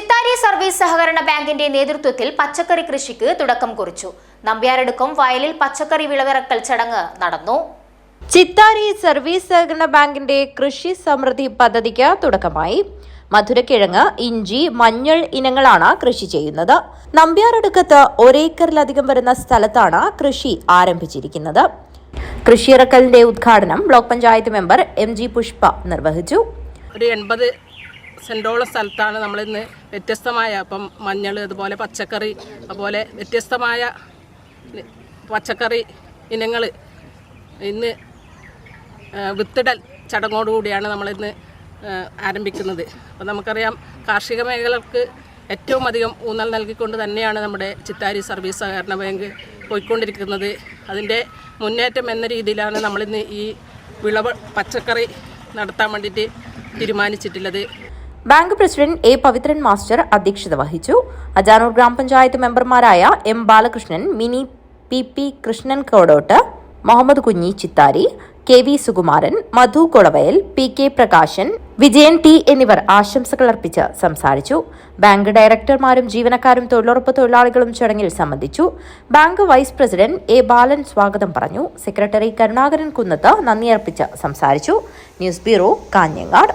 Chithari service സഹകരണ ബാങ്കിന്റെ നേതൃത്വത്തിൽ പച്ചക്കറി കൃഷിക്ക് തുടക്കം കുറിച്ചു. നമ്പ്യാരടുക്കം വയലിൽ പച്ചക്കറി വിളവിറക്കൽ ചടങ്ങ് നടന്നു. ചിത്താരി സർവീസ് സഹകരണ ബാങ്കിന്റെ കൃഷി സമൃദ്ധി പദ്ധതിക്ക് തുടക്കമായി. മധുരക്കിഴങ്ങ് ഇഞ്ചി മഞ്ഞൾ ഇനങ്ങളാണ് കൃഷി ചെയ്യുന്നത്. നമ്പ്യാറടുക്കത്ത് ഒരേക്കറിലധികം വരുന്ന സ്ഥലത്താണ് കൃഷി ആരംഭിച്ചിരിക്കുന്നത്. കൃഷിയിറക്കലിന്റെ ഉദ്ഘാടനം block panchayat member M G Pushpa നിർവഹിച്ചു. ഒരു എൺപത് സെന്റോളം സ്ഥലത്താണ് നമ്മളിന്ന് വ്യത്യസ്തമായ അപ്പം മഞ്ഞൾ അതുപോലെ പച്ചക്കറി അതുപോലെ വ്യത്യസ്തമായ പച്ചക്കറി ഇനങ്ങൾ ഇന്ന് വിത്തിടൽ ചടങ്ങോടുകൂടിയാണ് നമ്മളിന്ന് ആരംഭിക്കുന്നത്. അപ്പോൾ നമുക്കറിയാം കാർഷിക മേഖലകൾക്ക് ഏറ്റവും അധികം ഊന്നൽ നൽകിക്കൊണ്ട് തന്നെയാണ് നമ്മുടെ ചിത്താരി സർവീസ് സഹകരണ ബാങ്ക് പോയിക്കൊണ്ടിരിക്കുന്നത്. അതിന്റെ മുന്നേറ്റം എന്ന രീതിയിലാണ് നമ്മളിന്ന് ഈ വിളവ് പച്ചക്കറി നടത്താൻ വേണ്ടിയിട്ട് തീരുമാനിച്ചിട്ടുള്ളത്. Bank president A Pavithran master അധ്യക്ഷത വഹിച്ചു. അജാനൂർ ഗ്രാമപഞ്ചായത്ത് മെമ്പർമാരായ M Balakrishnan Mini P P Krishnan Kodott Muhammad Kunhi Chithari K V Sukumaran Madhu Kolavayal P K Prakashan Vijayan T എന്നിവർ ആശംസകൾ അർപ്പിച്ച് സംസാരിച്ചു. ബാങ്ക് ഡയറക്ടർമാരും ജീവനക്കാരും തൊഴിലുറപ്പ് തൊഴിലാളികളും ചടങ്ങിൽ സംബന്ധിച്ചു. Bank vice president A Balan സ്വാഗതം പറഞ്ഞു. സെക്രട്ടറി കരുണാകരൻ കുന്നത്ത് നന്ദി അർപ്പിച്ച് സംസാരിച്ചു. News bureau Kanhangad.